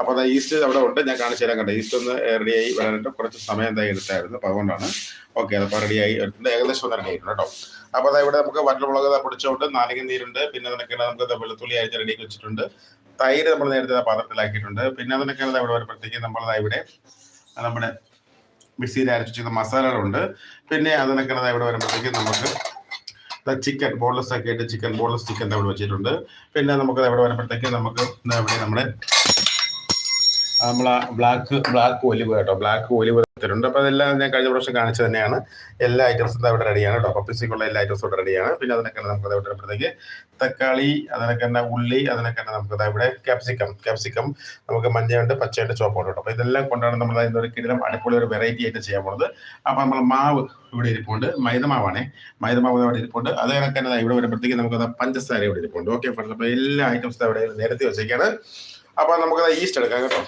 അപ്പോൾ അതാ ഈസ്റ്റ് അവിടെ ഉണ്ട് ഞാൻ കാണിച്ചു തരാൻ കണ്ടത് ഈസ്റ്റ് ഒന്ന് റെഡിയായി വരാനായിട്ട് കുറച്ച് സമയം എന്തായി എടുത്തായിരുന്നു. അപ്പോൾ അതുകൊണ്ടാണ്. ഓക്കെ അപ്പോൾ റെഡിയായി എടുത്തിട്ട് ഏകദേശം ഒന്ന് റെഡി ആയിട്ടുണ്ട് കേട്ടോ. അപ്പോൾ അതാ ഇവിടെ നമുക്ക് വറ്റൽമുളക് പൊടിച്ചോണ്ട് നാരങ്ങ നീരുണ്ട്. പിന്നെ അതിനൊക്കെ നമുക്ക് വെളുത്തുള്ളി അരിഞ്ഞ് റെഡിയാക്കി വെച്ചിട്ടുണ്ട്. തൈര് നമ്മൾ നേരത്തെ പാത്രത്തിലാക്കിയിട്ടുണ്ട്. പിന്നെ അതിനൊക്കെ ഇവിടെ വരുമ്പോഴത്തേക്ക് നമ്മളതാ ഇവിടെ നമ്മുടെ മിക്സിയിൽ അരച്ചു വെച്ചിരുന്ന മസാലകളുണ്ട്. പിന്നെ അതിനൊക്കെ ഇവിടെ വരുമ്പോഴത്തേക്ക് നമുക്ക് ചിക്കൻ ബോൺലെസ് ഒക്കെ ആയിട്ട് ചിക്കൻ ബോൺലെസ് ചിക്കൻ ഇവിടെ വെച്ചിട്ടുണ്ട്. പിന്നെ നമുക്ക് ഇവിടെ വരുമ്പോഴത്തേക്ക് നമുക്ക് ഇവിടെ നമ്മുടെ നമ്മളെ ബ്ലാക്ക് ബ്ലാക്ക് ഒലിവ് കേട്ടോ ബ്ലാക്ക് ഒലിവ് തരുന്നുണ്ട് അപ്പോൾ അതെല്ലാം ഞാൻ കഴിഞ്ഞ പ്രാവശ്യം കാണിച്ചു തന്നെയാണ്. എല്ലാ ഐറ്റംസും ഇവിടെ റെഡിയാണ് കേട്ടോ പപ്പീസിക്കുള്ള എല്ലാ ഐറ്റംസും ഇവിടെ റെഡിയാണ് പിന്നെ അതിനൊക്കെ നമുക്ക് ഇവിടെ വരുമ്പോഴത്തേക്ക് തക്കാളി അതിനൊക്കെ തന്നെ ഉള്ളി അതിനൊക്കെ തന്നെ നമുക്ക് ഇവിടെ ക്യാപ്സിക്കം ക്യാപ്സിക്കം നമുക്ക് മഞ്ഞയുണ്ട് പച്ചയുണ്ട് ചുവപ്പുണ്ട് കേട്ടോ അപ്പോൾ ഇതെല്ലാം കൊണ്ടാണ് നമ്മൾ ഒരു കിടിലം അടിപൊളി ഒരു വെറൈറ്റി ആയിട്ട് ചെയ്യാൻ പോകുന്നത് അപ്പോൾ നമ്മൾ മാവ് ഇവിടെ ഇരിപ്പുണ്ട്. മൈദമാവാണേ മൈദമാവ് ഇവിടെ ഇരിപ്പുണ്ട്. അത് ഇവിടെ വരുമ്പോഴത്തേക്ക് നമുക്ക് പഞ്ചസാര ഇവിടെ ഇരിപ്പുണ്ട്. ഓക്കെ ഫ്രണ്ട്സ് അപ്പോൾ എല്ലാ ഐറ്റംസും ഇവിടെ നേരത്തെ വെച്ചേക്കാണ്. അപ്പോൾ നമുക്ക് ഈസ്റ്റ് എടുക്കാം കേട്ടോ.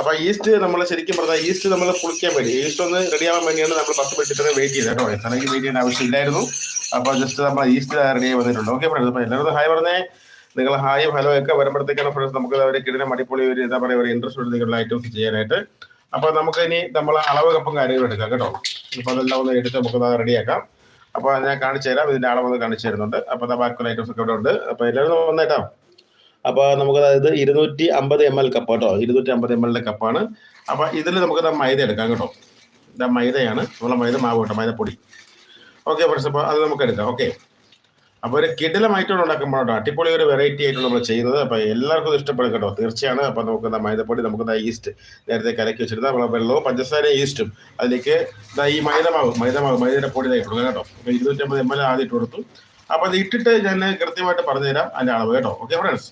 അപ്പൊ ഈസ്റ്റ് നമ്മൾ ശരിക്കും പറഞ്ഞാൽ ഈസ്റ്റ് നമ്മൾ കുളിക്കാൻ വേണ്ടി ഈസ്റ്റ് ഒന്ന് റെഡി ആവാൻ വേണ്ടിയാണ് നമ്മൾ പത്ത് മിനിറ്റ് വെയിറ്റ് ചെയ്തത് കേട്ടോ. എത്ര വെയിറ്റ് ചെയ്യേണ്ട ആവശ്യമില്ലായിരുന്നു. അപ്പൊ ജസ്റ്റ് നമ്മൾ ഈസ്റ്റ് റെഡി ആയി വന്നിട്ടുണ്ട്. ഓക്കെ ഫ്രണ്ട്സ് അപ്പൊ എല്ലാവരും ഹായ് പറഞ്ഞേ. നിങ്ങൾ ഹായും ഹലോ ഒക്കെ വരുമ്പോഴത്തേക്കാണ് ഫ്രണ്ട്സ് നമുക്ക് അവരെ കിടന്ന മടിപ്പൊളി ഒരു എന്താ പറയുക ഒരു ഇൻട്രസ്റ്റ് ഉള്ള ഐറ്റംസ് ചെയ്യാനായിട്ട്. അപ്പൊ നമുക്ക് ഇനി നമ്മൾ അളവ് കപ്പും കാര്യങ്ങളും എടുക്കാം കേട്ടോ. അപ്പൊ അതെല്ലാം ഒന്ന് എടുത്ത് നമുക്ക് റെഡിയാക്കാം അപ്പൊ ഞാൻ കാണിച്ചു തരാം. ഇതിന്റെ അളവ് ഒന്ന് കാണിച്ചു തരുന്നുണ്ട്. അപ്പൊ ബാക്കിയുള്ള ഐറ്റംസ് ഒക്കെ ഇവിടെ ഉണ്ട്. അപ്പൊ എല്ലാവരും വന്നേട്ടോ. അപ്പോൾ നമുക്ക് അതായത് ഇരുന്നൂറ്റി അമ്പത് എം എൽ കപ്പ് കേട്ടോ ഇരുന്നൂറ്റി അമ്പത് എം എൽ കപ്പാണ് അപ്പോൾ ഇതിൽ നമുക്ക് മൈദ എടുക്കാം കേട്ടോ. ഇതാ മൈദയാണ്. നമ്മളെ മൈദ മാവ് കേട്ടോ മൈദപ്പൊടി. ഓക്കെ ഫ്രണ്ട്സ് അപ്പോൾ അത് നമുക്ക് എടുക്കാം. ഓക്കെ അപ്പോൾ ഒരു കിടിലമായിട്ടാണ് കേട്ടോ അടിപൊളി ഒരു വെറൈറ്റി ആയിട്ട് നമ്മൾ ചെയ്യുന്നത്. അപ്പോൾ എല്ലാവർക്കും ഇഷ്ടപ്പെടും കേട്ടോ. തീർച്ചയാണ്. അപ്പോൾ നമുക്ക് എന്താ മൈദപ്പൊടി നമുക്ക് എന്താ ഈസ്റ്റ് നേരത്തെ കലക്കി വെച്ചിരുന്ന നമ്മളെ വെള്ളവും പഞ്ചസാരയും ഈസ്റ്റും അതിലേക്ക് എന്താ ഈ മൈദമാവ് മൈദമാവ് മൈദയുടെ പൊടി ഇതായിട്ട് കൊടുക്കാം കേട്ടോ. ഇരുന്നൂറ്റമ്പത് എം എൽ ആദ്യം ഇട്ട് കൊടുത്തു. അപ്പോൾ അത് ഇട്ടിട്ട് ഞാൻ കൃത്യമായിട്ട് പറഞ്ഞുതരാം അതിന്റെ അളവ് കേട്ടോ. ഓക്കെ ഫ്രണ്ട്സ്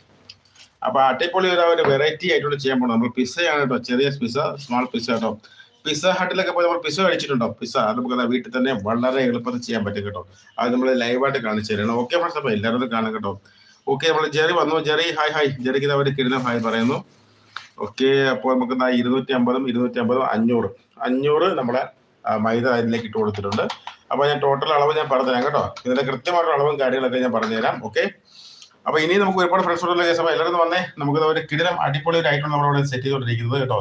അപ്പൊ അട്ടിപ്പൊളി ഒരു ഒരു വെറൈറ്റി ആയിട്ടുള്ള ചെയ്യാൻ പോകണം നമ്മൾ പിസ്സയാണ് കേട്ടോ ചെറിയ പിസ്സ സ്മാൾ പിസ്സ കേട്ടോ പിസ്സ ഹട്ടിലൊക്കെ പോയി നമ്മൾ പിസ്സ കഴിച്ചിട്ടുണ്ടോ പിസ്സ അത് നമുക്ക് വീട്ടിൽ തന്നെ വളരെ എളുപ്പത്തിൽ ചെയ്യാൻ പറ്റും കേട്ടോ. അത് നമ്മൾ ലൈവായിട്ട് കാണിച്ചു തരണം. ഓക്കെ ഫ്രണ്ട്സ് അപ്പോൾ എല്ലാവരും കാണാം കേട്ടോ. ഓക്കെ നമ്മൾ ജെറി വന്നു. ജെറി ഹായ് ഹായ് ജെറിക്ക് അവർ കിടന്ന ഹായ് പറയുന്നു. ഓക്കെ അപ്പോൾ നമുക്ക് ഇരുന്നൂറ്റി അമ്പതും ഇരുന്നൂറ്റി അമ്പതും അഞ്ഞൂറ്. അഞ്ഞൂറ് നമ്മളെ മൈദ അതിലേക്ക് ഇട്ട് കൊടുത്തിട്ടുണ്ട്. അപ്പോൾ ഞാൻ ടോട്ടൽ അളവ് ഞാൻ പറഞ്ഞുതരാം കേട്ടോ. ഇതിന്റെ കൃത്യമായിട്ടുള്ള അളവും കാര്യങ്ങളൊക്കെ ഞാൻ പറഞ്ഞുതരാം. ഓക്കെ അപ്പൊ ഇനി നമുക്ക് ഒരുപാട് ഫ്രണ്ട്സ് ഉള്ള കേസ് അപ്പൊ എല്ലാവരും വന്നേ. നമുക്ക് ഒരു കിടിലം അടിപൊളി ഒരു ഐറ്റം നമ്മൾ നമ്മളിവിടെ സെറ്റ് ചെയ്തുകൊണ്ടിരിക്കുന്നത് കേട്ടോ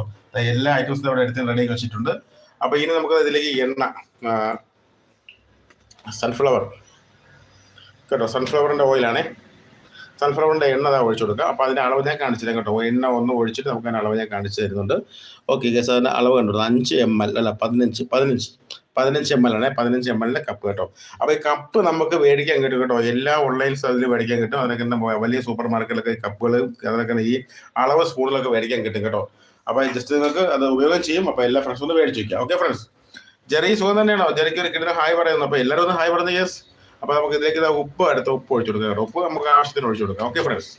എല്ലാ ഐറ്റംസും ഇവിടെ എടുത്ത് റെഡി വെച്ചിട്ടുണ്ട്. അപ്പൊ ഇനി നമുക്ക് ഇതിലേക്ക് എണ്ണ സൺഫ്ലവർ കേട്ടോ സൺഫ്ലവറിന്റെ ഓയിലാണേ സൺഫ്ലവറിന്റെ എണ്ണ അതാ ഒഴിച്ചു കൊടുക്കുക. അപ്പോൾ അതിന്റെ അളവ് ഞാൻ കാണിച്ചു തരാം കേട്ടോ. എണ്ണ ഒന്ന് ഒഴിച്ചിട്ട് നമുക്ക് അതിന്റെ അളവ് ഞാൻ കാണിച്ചു തരുന്നുണ്ട്. ഓക്കെ കേസ് അതിന്റെ അളവ് കണ്ടു? അഞ്ച് എം എൽ അല്ല പതിനഞ്ച് പതിനഞ്ച് പതിനഞ്ച് എം എൽ ആണ് പതിനഞ്ച് എം എല്ലിന്റെ കപ്പ് കേട്ടോ. അപ്പോൾ ഈ കപ്പ് നമുക്ക് മേടിക്കാൻ കിട്ടും കേട്ടോ. എല്ലാ ഓൺലൈൻ അതിൽ മേടിക്കാൻ കിട്ടും. അതിനൊക്കെ വലിയ സൂപ്പർ മാർക്കറ്റിലൊക്കെ കപ്പുകൾ അതിനൊക്കെ ഈ അളവ് സ്പൂണിലൊക്കെ മേടിക്കാൻ കിട്ടും കേട്ടോ. അപ്പോൾ ജസ്റ്റ് നിങ്ങൾക്ക് അത് ഉപയോഗം ചെയ്യും. അപ്പോൾ എല്ലാ ഫ്രണ്ട്സും ഒന്ന് മേടിച്ചു വയ്ക്കാം ഓക്കെ ഫ്രണ്ട്സ് ജെറി സുഖം തന്നെയാണോ? ജെറിക്ക് ഒരു കിട്ടുന്ന ഹായ് പറയുന്നു. അപ്പോൾ എല്ലാവരും ഒന്ന് ഹായ് പറഞ്ഞു യെസ് അപ്പൊ നമുക്ക് ഇതിലേക്ക് ഉപ്പ് അടുത്ത ഉപ്പ് ഒഴിച്ചു കൊടുക്കാം ഉപ്പ് നമുക്ക് ആവശ്യത്തിന് ഒഴിച്ചു കൊടുക്കാം. ഓക്കെ ഫ്രണ്ട്സ്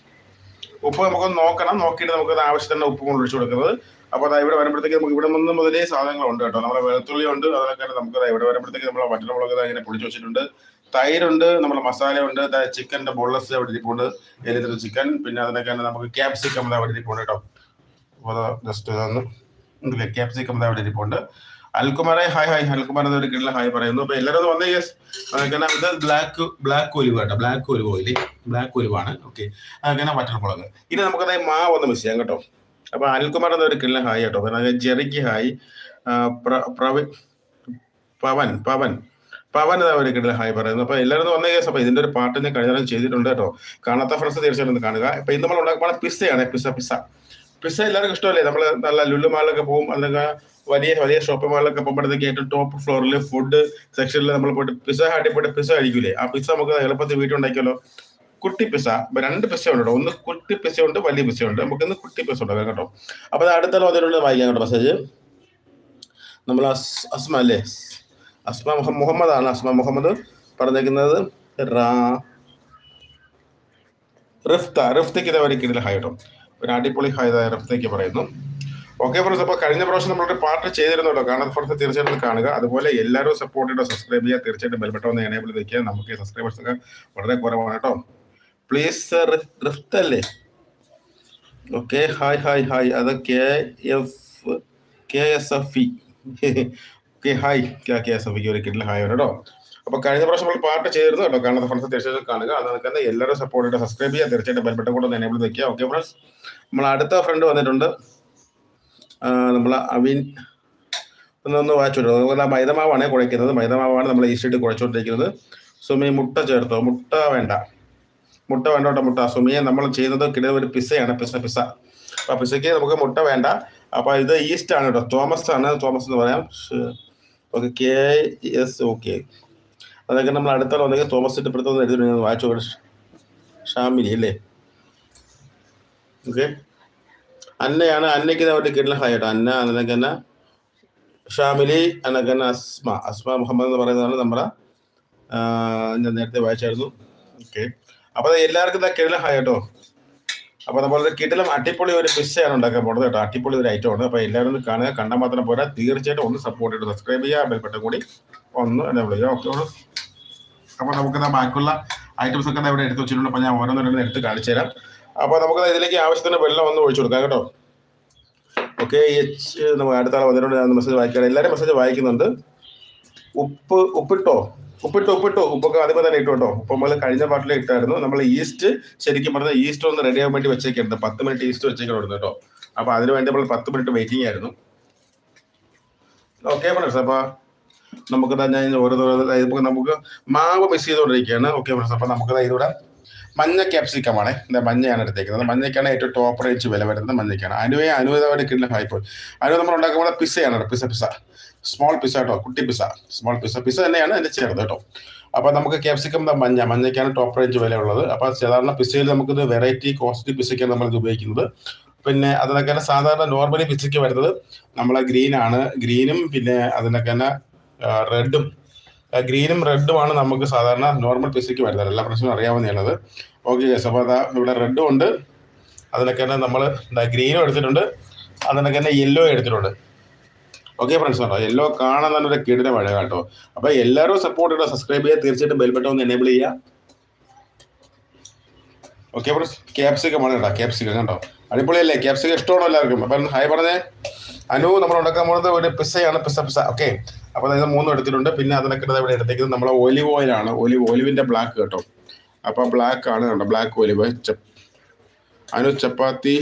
ഉപ്പ് നമുക്കൊന്ന് നോക്കണം. നോക്കിയിട്ട് നമുക്ക് ആവശ്യത്തിന് ഉപ്പ് കൊണ്ട് ഒഴിച്ചു കൊടുക്കുന്നത്. അപ്പൊ അതാ ഇവിടെ വരുമ്പോഴത്തേക്ക് നമുക്ക് ഇവിടെ നിന്ന് മുതലേ സാധനങ്ങളുണ്ട് കേട്ടോ. നമ്മുടെ വെളുത്തുള്ളി ഉണ്ട്. അതൊക്കെ നമുക്ക് ഇവിടെ വരുമ്പോഴത്തേക്ക് നമ്മൾ വറ്റൽമുളക് ഇങ്ങനെ പൊളിച്ചു വെച്ചിട്ടുണ്ട്. തൈരുണ്ട്. നമ്മുടെ മസാല ഉണ്ട് ചിക്കന്റെ ബോൾസ് അവിടെ ഇരിപ്പുണ്ട്. എലിത്ര ചിക്കൻ. പിന്നെ അതിനൊക്കെ നമുക്ക് ക്യാപ്സിക്കം അവിടെ ഇരിപ്പുണ്ട് കേട്ടോ. അപ്പോൾ ജസ്റ്റ് ഒന്ന് ക്യാപ്സിക്കം അവിടെ ഇരിപ്പുണ്ട്. അൽകുമാറെ ഹായ് ഹായ് അൽകുമാർ ഒരു കിട്ടുന്ന ഹായ് പറയുന്നു. അപ്പൊ എല്ലാവരും വന്നേ യെസ് അങ്ങനെ ബ്ലാക്ക് ബ്ലാക്ക് ഒലിവ് കേട്ടോ. ബ്ലാക്ക് ഒലിവ് ഓയിൽ ബ്ലാക്ക് ഒലിവാണ് ഓക്കെ അങ്ങനെ വറ്റൽമുളക് ഇനി നമുക്കത് മാവ് ഒന്ന് മിസ് ചെയ്യാം കേട്ടോ. അപ്പൊ അനിൽകുമാർ എന്നൊരു കില്ല ഹായ് കേട്ടോ. പിന്നെ ജെറിക്ക് ഹായ് പ്രവി പവൻ പവൻ. പവൻ എന്ന ഒരു ഹായ് പറയുന്നു. അപ്പൊ എല്ലാവരും വന്ന കേസ് അപ്പൊ ഇതിന്റെ ഒരു പാട്ട് ഞാൻ കഴിഞ്ഞ ചെയ്തിട്ടുണ്ട് കേട്ടോ. കാണാത്ത ഫ്രണ്ട്സ് തീർച്ചയായിട്ടും കാണുക. ഇപ്പൊ ഇന്ന് നമ്മൾ ഉണ്ടാക്കുമ്പോൾ പിസ്സയാണ്. Pizza pizza. പിസ്സ എല്ലാവർക്കും ഇഷ്ടമല്ലേ? നമ്മൾ നല്ല ലുല്ലു മാളിലൊക്കെ പോകും അല്ലെങ്കിൽ വലിയ വലിയ ഷോപ്പിംഗ് മാളിലൊക്കെ പോകുമ്പോഴത്തേക്ക് ഏറ്റവും ടോപ്പ് ഫ്ലോറിൽ ഫുഡ് സെക്ഷനിൽ നമ്മൾ പോയിട്ട് പിസ്സ ഹാട്ടി പോയിട്ട് പിസ്സ കഴിക്കൂലേ? ആ പിസ്സ നമുക്ക് എളുപ്പത്തിൽ വീട്ടുണ്ടാക്കിയല്ലോ കുട്ടി പിസ രണ്ട് പിസ ഉണ്ട് ഒന്ന് കുട്ടി പിസ ഉണ്ട് വലിയ പിസ ഉണ്ട്. നമുക്ക് ഇന്ന് കുട്ടി പിസ ഉണ്ടാക്കാം കേട്ടോ. അപ്പൊ അടുത്ത അതിനുള്ള വായിക്കാം കേട്ടോ മെസ്സേജ് നമ്മൾ അസ്മ അല്ലേ? അസ്മ മുഹമ്മദ് ആണ് അസ്മ മുഹമ്മദ് പറഞ്ഞേക്കുന്നത് റിഫ്ത റിഫ്തയ്ക്ക് ഇതേ വരയ്ക്കുന്നതിൽ ഹായ് കേട്ടോ. ഒരു അടിപൊളി ഹായതായ റിഫ്തയ്ക്ക് പറയുന്നു. ഓക്കെ ഫ്രണ്ട്സ് അപ്പോൾ കഴിഞ്ഞ പ്രാവശ്യം നമ്മളൊരു പാർട്ട് ചെയ്തിരുന്നു കേട്ടോ കാണാത്ത ഫ്രണ്ട്സ് തീർച്ചയായിട്ടും കാണുക. അതുപോലെ എല്ലാവരും സപ്പോർട്ട് ചെയ്തോ സബ്സ്ക്രൈബ് ചെയ്യുക. തീർച്ചയായിട്ടും ബെൽബട്ടോ ഒന്ന് എനേബിൾ വെക്കുക. നമുക്ക് സബ്സ്ക്രൈബേഴ്സ് ഒക്കെ വളരെ കുറവാണ് കേട്ടോ. പ്ലീസ് റിഫ്റ്റ് അല്ലേ ഓക്കെ ഹായ് ഹായ് ഹായ് അത് K F K S F E okay hi K S F E ഒരു കിട്ടില്ല ഹായ് കേട്ടോ. അപ്പൊ കഴിഞ്ഞ പ്രാവശ്യം നമ്മൾ പാർട്ട് ചെയ്തിരുന്നു കേട്ടോ. കാണുന്ന ഫ്രണ്ട്സ് തീർച്ചയായിട്ടും കാണുക. അത് നിൽക്കുന്ന എല്ലാവരും സപ്പോർട്ട് സബ്സ്ക്രൈബ് ചെയ്യുക തീർച്ചയായിട്ടും ബെൽബട്ടൺ കൂടെ എനേബിൾ വെക്കുക. ഓക്കെ ഫ്രണ്ട്സ് നമ്മൾ അടുത്ത ഫ്രണ്ട് വന്നിട്ടുണ്ട്. നമ്മൾ അവിൻ. ഒന്നൊന്ന് വായിച്ചോട്ടെ അതുപോലെ മൈദമാവാണ് കുഴയ്ക്കുന്നത് മൈദമാവാണ് നമ്മൾ ഈസ്റ്റിട്ട് കുഴച്ചുകൊണ്ടിരിക്കുന്നത്. സുമി മുട്ട ചേർത്തോ? മുട്ട വേണ്ട. മുട്ട വേണ്ട കേട്ടോ മുട്ട. സുമിയെ നമ്മൾ ചെയ്യുന്നത് കിട ഒരു പിസയാണ് പിസ പിസ അപ്പൊ പിസയ്ക്ക് നമുക്ക് മുട്ട വേണ്ട. അപ്പൊ ഇത് ഈസ്റ്റ് ആണ് കേട്ടോ. തോമസ് ആണ്. തോമസ് എന്ന് പറയാം. Okay K S okay. അതൊക്കെ നമ്മൾ അടുത്ത വന്നെങ്കിൽ തോമസ് ഇട്ടപ്പെടുത്തുന്ന എഴുതി വായിച്ചു ഷാമിലി അല്ലേ? ഓക്കെ. അന്നയാണ് അന്നയ്ക്ക് അവരുടെ കിട്ടുന്ന ഹായ് അന്ന അതിനൊക്കെ ഷാമിലി തന്നെ അസ്മ. അസ്മ മുഹമ്മദ് എന്ന് പറയുന്നതാണ് നമ്മുടെ ഞാൻ നേരത്തെ വായിച്ചായിരുന്നു. ഓക്കെ. അപ്പോൾ എല്ലാവർക്കും ഇതാ കിടലം ഹായ് കേട്ടോ. അപ്പോൾ നമ്മളൊരു കിടിലം അടിപൊളി ഒരു ഫിഷാണ് ഉണ്ടാക്കാൻ പോകുന്നത് കേട്ടോ. അടിപൊളി ഒരു ഐറ്റം ആണ്. അപ്പോൾ എല്ലാവരും കാണുക. കണ്ടാൽ മാത്രം പോരാ. തീർച്ചയായിട്ടും ഒന്ന് സപ്പോർട്ട് ചെയ്ത് സബ്സ്ക്രൈബ് ചെയ്യുക. ബെൽബട്ടൺ കൂടി ഒന്ന് എന്നെ വിളിക്കുക ഓക്കെ അപ്പോൾ നമുക്ക് ബാക്കിയുള്ള ഐറ്റംസ് ഒക്കെ ഇവിടെ എടുത്ത് വെച്ചിട്ടുണ്ട്. അപ്പോൾ ഞാൻ ഓരോന്നും എടുത്ത് കാണിച്ചു തരാം. അപ്പോൾ നമുക്ക് ഇതിലേക്ക് ആവശ്യത്തിന് വെള്ളം ഒന്ന് ഒഴിച്ചു കൊടുക്കാം കേട്ടോ. ഓക്കെ എച്ച് നമുക്ക് അടുത്ത വന്നിട്ടുണ്ട്. ഞാൻ മെസ്സേജ് വായിക്കാം എല്ലാവരും മെസ്സേജ് വായിക്കുന്നുണ്ട്. ഉപ്പ് ഉപ്പിട്ടോ? ഉപ്പിട്ടോ ഉപ്പിട്ടോ. ഉപ്പൊക്കെ ആദ്യമേ തന്നെ ഇട്ടു കേട്ടോ. ഉപ്പ് നമ്മൾ കഴിഞ്ഞ പാട്ടിൽ ഇട്ടായിരുന്നു. നമ്മൾ ഈസ്റ്റ് ശരിക്കും പറഞ്ഞാൽ ഈസ്റ്റ് ഒന്ന് റെഡി ആവാൻ വേണ്ടി വെച്ചേക്കായിരുന്നു. പത്ത് മിനിറ്റ് ഈസ്റ്റ് വെച്ചേക്കായിരുന്നു കേട്ടോ. അപ്പൊ അതിന് വേണ്ടി നമ്മൾ പത്ത് മിനിറ്റ് വെയിറ്റിംഗ് ആയിരുന്നു. ഓക്കെ ഫ്രണ്ട്സ് അപ്പൊ നമുക്ക് തന്നെ ഓരോ നമുക്ക് മാവ് മിസ് ചെയ്തുകൊണ്ടിരിക്കുകയാണ്. ഓക്കെ ഫ്രണ്ട്സ് അപ്പൊ നമുക്ക് ദാ ഇതിവിടെ മഞ്ഞ ക്യാപ്സിക്കമാണ് എന്താ മഞ്ഞയാണ് എടുത്തേക്കുന്നത്. മഞ്ഞയ്ക്കാണ് ഏറ്റവും ടോപ്പ് റേഞ്ച് വില വരുന്നത് മഞ്ഞയ്ക്കാണ്. അനുവയ അനുവദമായിട്ട് കിട്ടുന്ന ഹൈപ്പോൾ അനുവ നമ്മൾ ഉണ്ടാക്കുമ്പോൾ കേട്ടോ. പിസ പിസ സ്മോൾ പിസ കേട്ടോ. കുട്ടി പിസ സ്മോൾ പിസ പിസ തന്നെയാണ് അതിന്റെ ചേർത്ത് കേട്ടോ. അപ്പോൾ നമുക്ക് ക്യാപ്സിക്കം മഞ്ഞ. മഞ്ഞയ്ക്കാണ് ടോപ്പ് റേഞ്ച് വില ഉള്ളത്. അപ്പൊ സാധാരണ പിസയിൽ നമുക്കിത് വെറൈറ്റി കോസ്റ്റ്ലി നമ്മൾ ഇത് ഉപയോഗിക്കുന്നത്. പിന്നെ അതിനൊക്കെ തന്നെ സാധാരണ നോർമലി പിസയ്ക്ക് വരുന്നത് നമ്മളെ ഗ്രീനാണ് ഗ്രീനും പിന്നെ അതിനൊക്കെ തന്നെ റെഡും ഗ്രീനും റെഡുമാണ് നമുക്ക് സാധാരണ നോർമൽ പിസയ്ക്ക് വരുന്നത്. എല്ലാ പ്രശ്നവും അറിയാവുന്നതാണത് ഓക്കെ ഗൈസ് അപ്പോൾ അതാ ഇവിടെ റെഡും ഉണ്ട്. അതിനൊക്കെ തന്നെ നമ്മൾ എന്താ ഗ്രീനും എടുത്തിട്ടുണ്ട്. അതിനൊക്കെ തന്നെ യെല്ലോ എടുത്തിട്ടുണ്ട്. ഓക്കെ ഫ്രണ്ട്സ് കേട്ടോ യെല്ലോ കാണാൻ തന്നെ ഒരു കിടില മഴ കേട്ടോ. അപ്പൊ എല്ലാവരും സപ്പോർട്ട് ചെയ്യുക സബ്സ്ക്രൈബ് ചെയ്യുക തീർച്ചയായിട്ടും ബെൽബട്ടൺ ഒന്ന് എനേബിൾ ചെയ്യുക. ഓക്കെ ഫ്രണ്ട്സ് ക്യാപ്സിക്കം ആണ് കേട്ടോ ക്യാപ്സിക്കം കേട്ടോ അടിപൊളിയല്ലേ? ക്യാപ്സിക്കം ഇഷ്ടമാണോ എല്ലാവർക്കും? അപ്പം ഹായ് പറഞ്ഞേ. അനു നമ്മൾ ഉണ്ടാക്കാൻ പോകുന്നത് ഒരു പിസ്സയാണ് പിസ്സ പിസ്സ. ഓക്കെ അപ്പോൾ അതായത് മൂന്നും എടുത്തിട്ടുണ്ട്. പിന്നെ അതിനൊക്കെ ഇവിടെ എടുത്തേക്കുന്നത് നമ്മളെ ഒലിവ് ഓയിലാണ് ഒലിവ് ഒലിവിന്റെ ബ്ലാക്ക് കേട്ടോ. അപ്പോൾ ബ്ലാക്ക് ആണ് കണ്ടോ. ബ്ലാക്ക് ഒലിവ് ചപ്പ് അനു ചപ്പാത്തി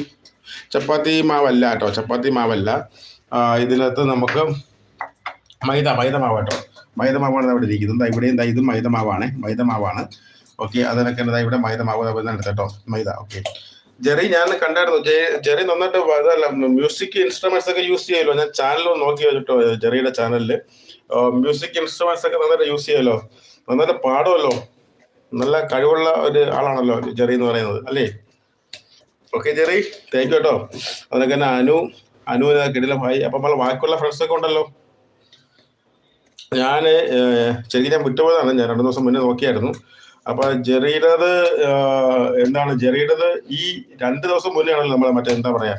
ചപ്പാത്തി മാവല്ല കേട്ടോ. ചപ്പാത്തി മാവല്ല. ഇതിനകത്ത് നമുക്ക് മൈദ മൈദ മാവ് കേട്ടോ. മൈദ മാവാണ് ഇവിടെ ഇരിക്കുന്നത്. ഇവിടെയും ഇതും മൈദ മാവാണ്. മൈദ മാവാണ്. ഓക്കെ അതിനൊക്കെ എന്താ ഇവിടെ മൈദ മാവ് എടുത്തേട്ടോ മൈദ ഓക്കെ. ജെറി ഞാൻ കണ്ടായിരുന്നു. ജെറി നന്നായിട്ട് അതല്ല മ്യൂസിക് ഇൻസ്ട്രുമെന്റ്സ് ഒക്കെ യൂസ് ചെയ്യുമല്ലോ. ഞാൻ ചാനൽ നോക്കി വെച്ചിട്ടോ ജെറിയുടെ ചാനലിൽ മ്യൂസിക് ഇൻസ്ട്രുമെന്റ്സ് ഒക്കെ നന്നായിട്ട് യൂസ് ചെയ്യുമല്ലോ. നന്നായിട്ട് പാടുമല്ലോ. നല്ല കഴിവുള്ള ഒരു ആളാണല്ലോ ജെറി എന്ന് പറയുന്നത് അല്ലേ? ഓക്കെ ജെറി താങ്ക് യു കേട്ടോ. അതൊക്കെ തന്നെ അനു അനു കിടില ഭായി. അപ്പം നമ്മളെ ബാക്കിയുള്ള ഫ്രണ്ട്സ് ഒക്കെ ഉണ്ടല്ലോ. ഞാൻ ശരിക്കും ഞാൻ വിട്ടുപോയതാണ്. ഞാൻ രണ്ടു ദിവസം മുന്നേ നോക്കിയായിരുന്നു. അപ്പൊ ജെറിയുടേത് എന്താണ് ജെറിയുടേത് ഈ രണ്ട് ദിവസം മുന്നേ ആണല്ലോ നമ്മളെ മറ്റേ എന്താ പറയാ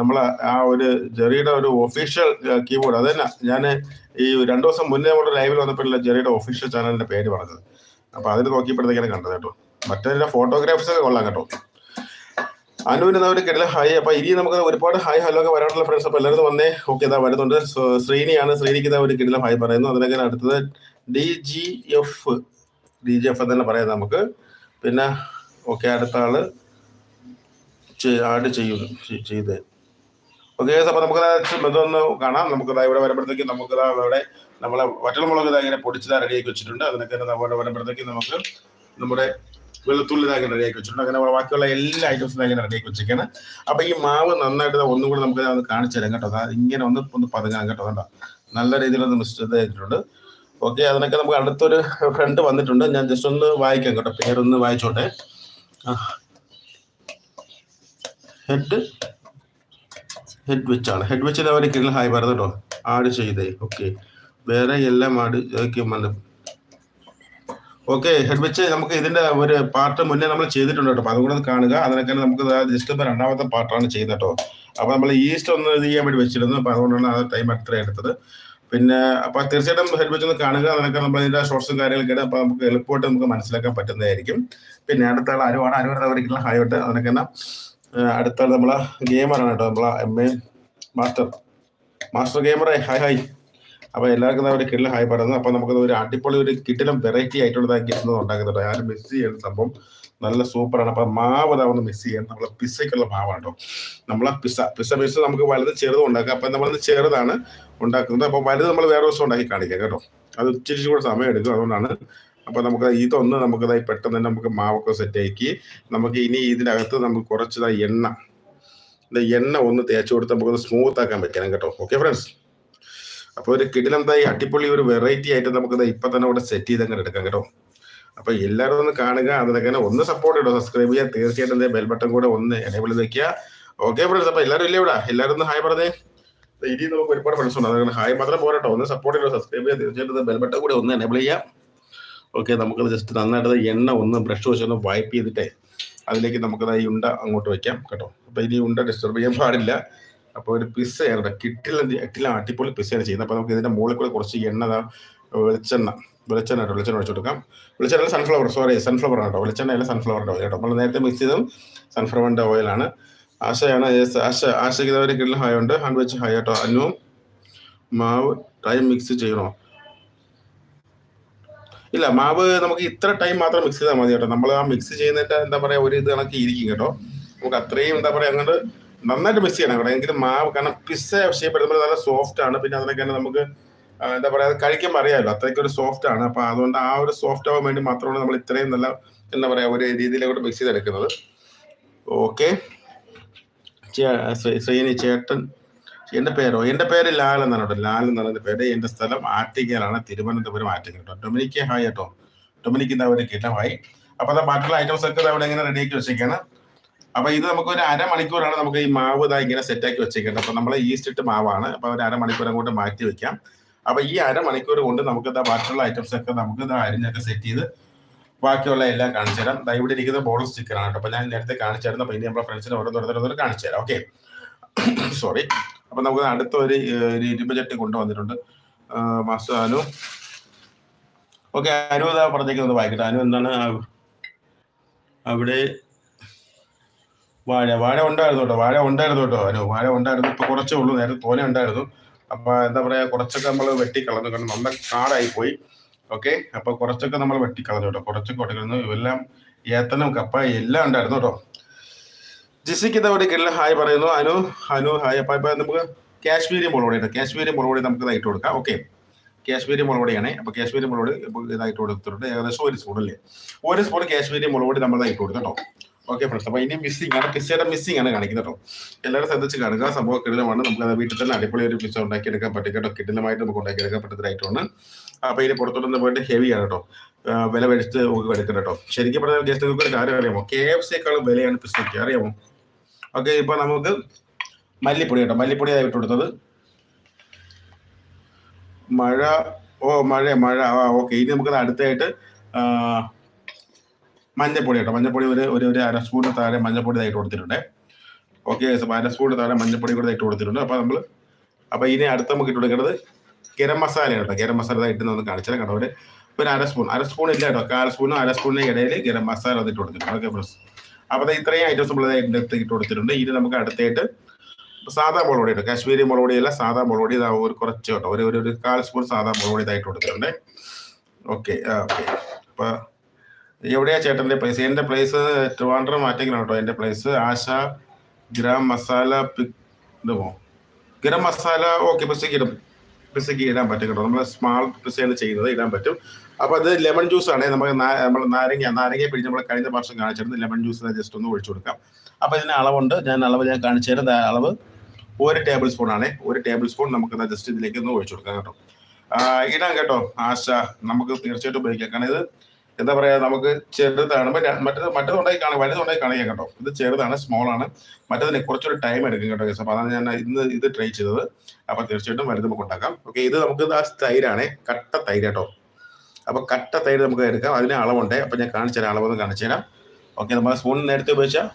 നമ്മളെ ആ ഒരു ജെറിയുടെ ഒരു ഒഫീഷ്യൽ കീബോർഡ് അത് തന്നെ ഞാൻ ഈ രണ്ടു ദിവസം മുന്നേ നമ്മുടെ ലൈവിൽ വന്നപ്പോഴല്ല ജെറിയുടെ ഒഫീഷ്യൽ ചാനലിന്റെ പേര് പറഞ്ഞത്. അപ്പൊ അതിൽ നോക്കിയപ്പോഴത്തേക്കാണ് കണ്ടത് കേട്ടോ. മറ്റേ ഫോട്ടോഗ്രാഫ്സ് ഒക്കെ കൊള്ളാം കേട്ടോ. അനുവിന് ഒരു കിടല ഹായ് അപ്പൊ ഇനി നമുക്ക് ഒരുപാട് ഹായ് ഹലോ ഒക്കെ വരാനുള്ള ഫ്രണ്ട്സ് അപ്പൊ എല്ലാവരും വന്നേ. ഓക്കെ ഇതാ വരുന്നുണ്ട്. ശ്രീനിയാണ്. ശ്രീനിക്ക് ഇതാ ഒരു കിടല ഹായ് പറയുന്നു. അതിനൊക്കെ അടുത്തത് D G F D G F തന്നെ പറയാം നമുക്ക്. പിന്നെ ഓക്കെ അടുത്ത ആൾ ആഡ് ചെയ്യുന്നു ചെയ്- ചെയ്ത്. ഓക്കെ അപ്പൊ നമുക്ക് ഇതൊന്ന് കാണാം. നമുക്ക് ഇവിടെ വരുമ്പോഴത്തേക്ക് നമുക്ക് ഇവിടെ നമ്മളെ വറ്റൽമുളക് ഇതാ ഇങ്ങനെ പൊടിച്ചതാ റെഡിയാക്കി വെച്ചിട്ടുണ്ട്. അതിനൊക്കെ അവിടെ വരുമ്പോഴത്തേക്ക് നമുക്ക് നമ്മുടെ വെളുത്തുള്ളി ഇതാ ഇങ്ങനെ റെഡിയാക്കി വെച്ചിട്ടുണ്ട്. അങ്ങനെ ബാക്കിയുള്ള എല്ലാ ഐറ്റംസും ഇങ്ങനെ റെഡിയാക്കി വെച്ചിരിക്കുകയാണ്. അപ്പൊ ഈ മാവ് നന്നായിട്ട് ദാ ഒന്നും കൂടി നമുക്ക് ഒന്ന് കാണിച്ചു തരാം കേട്ടോ. ഇങ്ങനെ ഒന്ന് ഒന്ന് പതുങ്ങാം കേട്ടോ. കണ്ടോ? നല്ല രീതിയിലൊന്ന് മിസ്റ്റർ ചെയ്തിട്ടുണ്ട് ഓക്കെ അതിനൊക്കെ നമുക്ക് അടുത്തൊരു ഫ്രണ്ട് വന്നിട്ടുണ്ട്. ഞാൻ ജസ്റ്റ് ഒന്ന് വായിക്കാം കേട്ടോ. പേരൊന്ന് വായിച്ചോട്ടെ. ഹെഡ് ഹെഡ് വെച്ചാണ് ഹെഡ് വെച്ചിൽ അവർ കിരൽ ഹായ് പറഞ്ഞു കേട്ടോ. ആഡ് ചെയ്തേ. ഓക്കെ വേറെ എല്ലാം ആഡ് മല ഓക്കെ ഹെഡ് വെച്ച് നമുക്ക് ഇതിന്റെ ഒരു പാർട്ട് മുന്നേ നമ്മൾ ചെയ്തിട്ടുണ്ട് കേട്ടോ. അപ്പോൾ അതുകൂടെ കാണുക. അതിനൊക്കെ നമുക്ക് ജസ്റ്റ് ഇപ്പൊ രണ്ടാമത്തെ പാർട്ടാണ് ചെയ്യുന്നത് കേട്ടോ. അപ്പോൾ നമ്മൾ ഈസ്റ്റ് ഒന്ന് ഇത് ചെയ്യാൻ വേണ്ടി വെച്ചിരുന്നു. അപ്പൊ അതുകൊണ്ടാണ് ആ ടൈം അത്ര എടുത്തത്. പിന്നെ അപ്പൊ തീർച്ചയായിട്ടും ഹെഡ് വെച്ച് ഒന്ന് കാണുക. അതിനൊക്കെ നമ്മൾ ഇതിന്റെ ഷോർട്സും കാര്യങ്ങളൊക്കെ അപ്പൊ നമുക്ക് എളുപ്പമായിട്ട് നമുക്ക് മനസ്സിലാക്കാൻ പറ്റുന്നതായിരിക്കും. പിന്നെ അടുത്ത ആൾ അനുവാണ് അനുവരുടെ അവരിക്കുള്ള ഹായോട്ട് അതിനൊക്കെ അടുത്ത നമ്മളെ ഗെയിമറാണ് കേട്ടോ നമ്മളെ എം എ മാസ്റ്റർ മാസ്റ്റർ ഗെയിമറേ ഹായ് ഹായ് അപ്പോൾ എല്ലാവർക്കും ഒരു കിട്ടിൽ ഹായ് പറയുന്നത് അപ്പോൾ നമുക്ക് ഒരു അടിപൊളി ഒരു കിട്ടിലും വെറൈറ്റി ആയിട്ടുള്ള ഗിഫ്റ്റ് ഉണ്ടാക്കുന്നുണ്ട് ആരും മിസ് ചെയ്യുന്ന സംഭവം നല്ല സൂപ്പറാണ് അപ്പൊ മാവ് അതാവുന്ന മിസ് ചെയ്യാൻ നമ്മളെ പിസ്സയ്ക്കുള്ള മാവാണ് കേട്ടോ. നമ്മളെ പിസ്സ പിസ്സ മിസ് നമുക്ക് വലുത് ചെറുതും ഉണ്ടാക്കാം. അപ്പൊ നമ്മളത് ചെറുതാണ് ഉണ്ടാക്കുന്നത്. അപ്പൊ വലുത് നമ്മൾ വേറെ ദിവസം ഉണ്ടാക്കി കാണിക്കാം കേട്ടോ. അത് ഇച്ചിരി കൂടെ സമയം എടുക്കും. അതുകൊണ്ടാണ് അപ്പൊ നമുക്ക് ഇതൊന്ന് നമുക്ക് പെട്ടെന്ന് തന്നെ നമുക്ക് മാവൊക്കെ സെറ്റ് ആക്കി നമുക്ക് ഇനി ഇതിനകത്ത് നമുക്ക് കുറച്ചതായി എണ്ണ. എണ്ണ ഒന്ന് തേച്ച് കൊടുത്ത് നമുക്കൊന്ന് സ്മൂത്ത് ആക്കാൻ പറ്റണം കേട്ടോ. ഓക്കെ ഫ്രണ്ട്സ് അപ്പോൾ ഒരു കിടിലന്തായി അടിപൊളി ഒരു വെറൈറ്റി ആയിട്ട് നമുക്ക് ഇപ്പൊ തന്നെ ഇവിടെ സെറ്റ് ചെയ്ത് അങ്ങനെ എടുക്കാം കേട്ടോ. അപ്പൊ എല്ലാവരും ഒന്ന് കാണുക അതിനൊക്കെ ഒന്ന് സപ്പോർട്ട് ചെയ്തോ സബ്സ്ക്രൈബ് ചെയ്യുക തീർച്ചയായിട്ടും എന്തേ ബെൽ ബട്ടൺ കൂടെ ഒന്ന് എനേബിൾ വെക്കുക. ഓക്കെ ഫ്രണ്ട്സ് അപ്പൊ എല്ലാവരും ഇല്ലേ ഇവിടെ? എല്ലാവരും ഒന്ന് ഹായ് പറഞ്ഞേ. ഇനി നമുക്ക് ഒരുപാട് ഫ്രണ്ട്സ് ഉണ്ട്. അതുകൊണ്ട് ഹായ് മാത്രം പോരട്ടോ. ഒന്ന് സപ്പോർട്ട് ചെയ്തോ സബ്സ്ക്രൈബ് ചെയ്യുക തീർച്ചയായിട്ടും ബെൽ ബട്ടൺ കൂടെ ഒന്ന് എനേബിൾ ചെയ്യാം. ഓക്കെ നമുക്കത് ജസ്റ്റ് നന്നായിട്ട് എണ്ണ ഒന്ന് ബ്രഷ് വെച്ച് ഒന്ന് വൈപ്പ് ചെയ്തിട്ടേ അതിലേക്ക് നമുക്കത് ഈ ഉണ്ട അങ്ങോട്ട് വെക്കാം കേട്ടോ. അപ്പൊ ഇനി ഉണ്ട ഡിസ്റ്റർബ് ചെയ്യാൻ പാടില്ല. അപ്പോൾ ഒരു പിസ്സയാണ് കിട്ടില്ല കിട്ടില്ല അടിപൊളി പിസ്സയാണ് ചെയ്യുന്നത്. അപ്പോൾ നമുക്ക് ഇതിന്റെ മുകളിൽ കൂടെ കുറച്ച് എണ്ണ വെളിച്ചെണ്ണ വെളിച്ചെണ്ണ കേട്ടോ വെളിച്ചെണ്ണ ഒഴിച്ചു കൊടുക്കാം. വെളിച്ചെണ്ണ സൺഫ്ലവർ സോറി സൺഫ്ലവർ കേട്ടോ. വെളിച്ചെണ്ണ അല്ല സൺഫ്ലവറിന്റെ ഓയിൽ കേട്ടോ. നമ്മൾ നേരത്തെ മിക്സ് ചെയ്തതും സൺഫ്ലവറിന്റെ ഓയിലാണ് ആശയാണ് ആശ ആശയ്ക്ക് ഒരു കിട്ടുന്ന ഹായ് ഉണ്ട്. ഹാൻഡ് വെച്ച് ഹായ് കേട്ടോ അന്നു മാവ് ടൈം മിക്സ് ചെയ്യണോ? ഇല്ല മാവ് നമുക്ക് ഇത്ര ടൈം മാത്രം മിക്സ് ചെയ്താൽ മതി കേട്ടോ. നമ്മൾ ആ മിക്സ് ചെയ്യുന്നതിന്റെ എന്താ പറയാ ഒരു ഇത് കണക്ക് ഇരിക്കും കേട്ടോ. നമുക്ക് അത്രയും എന്താ പറയാ അങ്ങോട്ട് നന്നായിട്ട് മിക്സ് ചെയ്യണം കേട്ടോ. എങ്കിലും മാവ് കാരണം പിസ്സ ഷേപ്പ് എടുക്കുമ്പോൾ നല്ല സോഫ്റ്റ് ആണ്. പിന്നെ അതിനൊക്കെ നമുക്ക് എന്താ പറയാ കഴിക്കാൻ അറിയാമല്ലോ അത്രയ്ക്ക് ഒരു സോഫ്റ്റ് ആണ്. അപ്പൊ അതുകൊണ്ട് ആ ഒരു സോഫ്റ്റ് ആവാൻ വേണ്ടി മാത്രമാണ് നമ്മൾ ഇത്രയും നല്ല എന്താ പറയാ ഒരു രീതിയിലോട്ട് മിക്സ് ചെയ്തെടുക്കുന്നത്. ഓക്കെ ശ്രീനി ചേട്ടൻ എന്റെ പേരോ? എന്റെ പേര് ലാൽ എന്നാണ് കേട്ടോ. ലാൽ എന്നാണ് പറയുന്ന പേര് എന്റെ സ്ഥലം ആറ്റിങ്ങലാണ്. തിരുവനന്തപുരം ആറ്റിങ്ങൽ കേട്ടോ. ഡൊമിനിക്ക് ഹായ് കേട്ടോ. ഡൊമിനിക്ക് എന്താ ഒരു കിട്ടമായി അപ്പൊ അത് ബാക്കിയുള്ള ഐറ്റംസ് ഒക്കെ അവിടെ ഇങ്ങനെ റെഡിയാക്കി വെച്ചേക്കാണ്. അപ്പൊ ഇത് നമുക്ക് ഒരു അരമണിക്കൂറാണ് നമുക്ക് ഈ മാവ് ഇതാ ഇങ്ങനെ സെറ്റ് ആക്കി വെച്ചേക്കേണ്ടത്. അപ്പൊ നമ്മൾ ഈസ്റ്റ് ഇട്ട് മാവാണ്. അപ്പൊ ഒരു അരമണിക്കൂർ അങ്ങോട്ട് മാറ്റി വെക്കാം. അപ്പൊ ഈ അരമണിക്കൂർ കൊണ്ട് നമുക്ക് ഇതാ ബാക്കിയുള്ള ഐറ്റംസ് ഒക്കെ നമുക്ക് ഇതാ അരിഞ്ഞൊക്കെ സെറ്റ് ചെയ്ത് ബാക്കിയുള്ള എല്ലാം കാണിച്ചു തരാം. ഇവിടെ ഇരിക്കുന്ന ചിക്കൻ ആണ് അപ്പൊ ഞാൻ നേരത്തെ കാണിച്ചായിരുന്നു അപ്പൊ ഇനി നമ്മളെ ഓരോ ഓരോന്നോരോന്നോരോന്ന് കാണിച്ചു തരാം. ഓക്കെ സോറി അപ്പൊ നമുക്ക് അടുത്ത ഒരു ഇരുമ്പ് ചട്ടി കൊണ്ടുവന്നിട്ടുണ്ട് മാസ്റ്റർ അനു. ഓക്കെ അനു ഇതാ പറഞ്ഞേക്കുന്നത് വായിക്കട്ടെ. അനു എന്താണ്? അവിടെ വാഴ. വാഴ ഉണ്ടായിരുന്നു കേട്ടോ. വാഴ ഉണ്ടായിരുന്നു കേട്ടോ അനു. വാഴ ഉണ്ടായിരുന്നു. ഇപ്പൊ കുറച്ചേ ഉള്ളൂ. നേരത്തെ തോനെ ഉണ്ടായിരുന്നു. അപ്പൊ എന്താ പറയാ കുറച്ചൊക്കെ നമ്മൾ വെട്ടിക്കളഞ്ഞു. കാരണം നല്ല കാടായി പോയി. ഓക്കെ അപ്പൊ കുറച്ചൊക്കെ നമ്മൾ വെട്ടിക്കളഞ്ഞു കേട്ടോ. കുറച്ചൊക്കെ ഇതെല്ലാം ഏത്തനും കപ്പ എല്ലാം ഉണ്ടായിരുന്നു കേട്ടോ. ജിസിക്ക് ഒരു കിള്ള ഹായ് പറയുന്നു. അനു അനു ഹായ്. അപ്പൊ ഇപ്പൊ നമുക്ക് കാശ്മീരി മുളവടി ഉണ്ട് കാശ്മീരി മുളവടി നമുക്ക് ഇതായിട്ട് കൊടുക്കാം. ഓക്കെ. കാശ്മീരി മുളവടിയാണ് അപ്പൊ കാശ്മീരി മുളവടി ഇതായിട്ട് കൊടുത്തിട്ടുണ്ട്. ഏകദേശം ഒരു സ്പൂൺ അല്ലേ? ഒരു സ്പൂൺ കാശ്മീരി മുളവടി നമ്മൾ ഇതായിട്ട് കൊടുക്കാം കേട്ടോ. ഓക്കെ ഫ്രണ്ട്സ് അപ്പൊ ഇനി മിസ്സിംഗ് ആണ്. പിസ്സയുടെ മിസ്സിംഗ് ആണ് കാണിക്കുന്നത് കേട്ടോ. എല്ലാവരും ശ്രദ്ധിച്ച് കാണുക. സംഭവം കിടിലമാണ്. നമുക്ക് വീട്ടിൽ തന്നെ അടിപൊളി ഒരു പിസ്സ ഉണ്ടാക്കിയെടുക്കാൻ പറ്റും കേട്ടോ. കിടിലമായിട്ട് നമുക്ക് ഉണ്ടാക്കിയെടുക്കാൻ പറ്റുന്നതായിട്ടാണ് അപ്പൊ ഇനി പുറത്തോട്ടൊന്ന് പോയിട്ട് ഹെവിയാണ് കേട്ടോ. വില മേടിച്ച് എടുക്കണം കേട്ടോ. ശരിക്കും പറഞ്ഞാൽ ഗസ്റ്റ് ഒരു കാര്യം അറിയാമോ കെ എഫ് സിയേക്കാളും വിലയാണ് പിസ്സയ്ക്ക് അറിയാമോ? ഓക്കെ ഇപ്പൊ നമുക്ക് മല്ലിപ്പൊടി കേട്ടോ. മല്ലിപ്പൊടി ആയിട്ട് കൊടുത്തത് മഴ ഓ മഴ മഴ ആ ഓക്കെ. ഇനി നമുക്ക് അടുത്തായിട്ട് മഞ്ഞപ്പൊടി കേട്ടോ. മഞ്ഞപ്പൊടി ഒരു ഒരു ഒരു അര സ്പൂണിന് താഴെ മഞ്ഞപ്പൊടി ഇട്ട് കൊടുത്തിട്ടുണ്ട്. ഓക്കെ അര സ്പൂണിന് താഴെ മഞ്ഞപ്പൊടി കൂടെ ഇട്ട് കൊടുത്തിട്ടുണ്ട്. അപ്പോൾ നമ്മൾ അപ്പോൾ ഇനി അടുത്ത നമുക്ക് ഇട്ട് കൊടുക്കേണ്ടത് ഗരം മസാല കേട്ടോ. ഗരം മസാല ഇട്ട് ഒന്ന് കാണിച്ചാൽ കേട്ടോ. ഒരു അര സ്പൂൺ അര സ്പൂൺ ഇല്ല കേട്ടോ. കാൽ സ്പൂണും അര സ്പൂണിന് ഇടയിൽ ഗരം മസാല ഇട്ട് കൊടുത്തിട്ടുണ്ട്. Okay friends. അപ്പോൾ ഇത്രയും ഐറ്റംസ് നമ്മൾ ഇട്ട് ഇട്ട് കൊടുത്തിട്ടുണ്ട്. ഇനി നമുക്ക് അടുത്തായിട്ട് സാധാ മുളകൊടി ഉണ്ട് കാശ്മീരി മുളകൊടി അല്ല സാധാ മുളകൊടി ഇതാ ഒരു കുറച്ച് കേട്ടോ. ഒരു ഒരു കാൽ സ്പൂൺ സാധാ മുളക് പൊടി ഇതായിട്ട് കൊടുത്തിട്ടുണ്ട്. ഓക്കെ ഓക്കെ അപ്പോൾ എവിടെയാ ചേട്ടന്റെ പ്ലേസ് എന്റെ പ്ലേസ് ട്രിവാൻഡ്രം മാറ്റിക്കണം കേട്ടോ എന്റെ place Asha gram masala pic എന്തോ ഗരം മസാല ഓക്കെ പക്ഷേ ഇടും പിസയ്ക്ക് ഇടാൻ പറ്റും കേട്ടോ. നമ്മൾ സ്മാൾ പിസയാണ് ചെയ്യുന്നത് ഇടാൻ പറ്റും. അപ്പൊ അത് ലെമൺ ജ്യൂസ് ആണ്. നമുക്ക് നമ്മൾ നാരങ്ങ നാരങ്ങയെ പിടിച്ച് നമ്മൾ കഴിഞ്ഞ വർഷം കാണിച്ചിരുന്നു. ലെമൺ ജ്യൂസ് ജസ്റ്റ് ഒന്ന് ഒഴിച്ചു കൊടുക്കാം. അപ്പൊ ഇതിന് അളവുണ്ട്. ഞാൻ അളവ് ഞാൻ കാണിച്ചു തരാം. അളവ് ഒരു ടേബിൾ സ്പൂൺ ആണ്. ഒരു ടേബിൾ സ്പൂൺ നമുക്ക് ജസ്റ്റ് ഇതിലേക്ക് ഒന്ന് ഒഴിച്ചു കൊടുക്കാം കേട്ടോ. ഇടാം കേട്ടോ. ആശ നമുക്ക് തീർച്ചയായിട്ടും ഉപയോഗിക്കാം. കാരണം ഇത് എന്താ പറയാ നമുക്ക് ചെറുതാണ് മറ്റേത് കാണും കാണാം വലുതുണ്ടായി കാണിക്കാം കേട്ടോ. ഇത് ചെറുതാണ് സ്മോൾ ആണ്. മറ്റേതിന് കുറച്ചൊരു ടൈം എടുക്കും കേട്ടോ അപ്പൊ അതാണ് ഞാൻ ഇന്ന് ഇത് ട്രൈ ചെയ്തത്. അപ്പൊ തീർച്ചയായിട്ടും വലുത് നമുക്ക് ഉണ്ടാക്കാം. ഓക്കെ ഇത് നമുക്ക് ആ തൈരാണ് കട്ട തൈര് കേട്ടോ. അപ്പൊ കട്ട തൈര് നമുക്ക് എടുക്കാം. അതിന് അളവുണ്ട്. അപ്പൊ ഞാൻ കാണിച്ചു തരാം അളവൊന്ന് കാണിച്ചു തരാം. ഓക്കെ നമ്മൾ സ്പൂൺ നേരത്തെ ഉപയോഗിച്ചാൽ